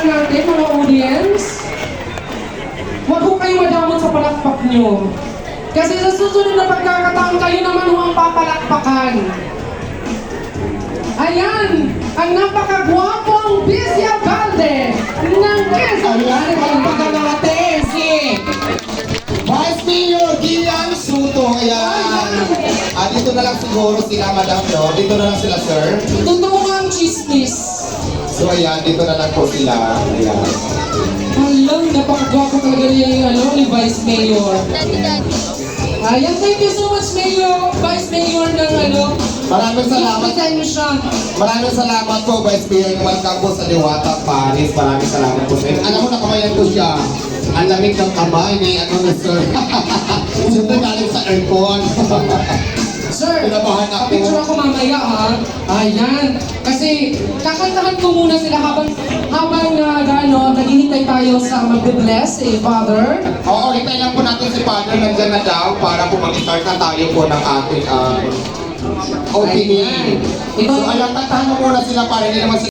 palakpakan natin, mga audience. Huwag ho kayo madamot sa palakpak nyo. Kasi sa susunod na pagkakataon, kayo naman ho ang papalakpakan. Ayan, ang napakagwapong Busy Alcalde ng Quezon Ayan, palakpakan natin si Vice Mayor Gian Suto. Ayan. Ah, dito na lang siguro sila, Madam No. Dito na lang sila, sir. Totoo nga ang chismis. So, ayan, dito na lang po sila. Ayan. Alam, napakagwapo talaga niya yung ano, ni Vice Mayor. Ayan, thank you so much, Mayor, Vice Mayor ng ano. Maraming salamat. Maraming salamat po, Vice Mayor. Welcome po sa Diwata, Paris. Maraming salamat po sa inyo. Alam mo, nakamayan ko siya. Ang lamig ng kamay ni ano na sir. Siyempre galing sa aircon. Sir, Pinabahan ako. Mamaya ha. Ayan. Kasi kakantahan ko muna sila habang habang uh, ano, naghihintay tayo sa magbe-bless eh, Father. Oo, hintay lang po natin si Father nandyan na daw para po mag-start na tayo po ng ating um, opening. Ayan. So, ayan, tantahan mo muna sila para hindi naman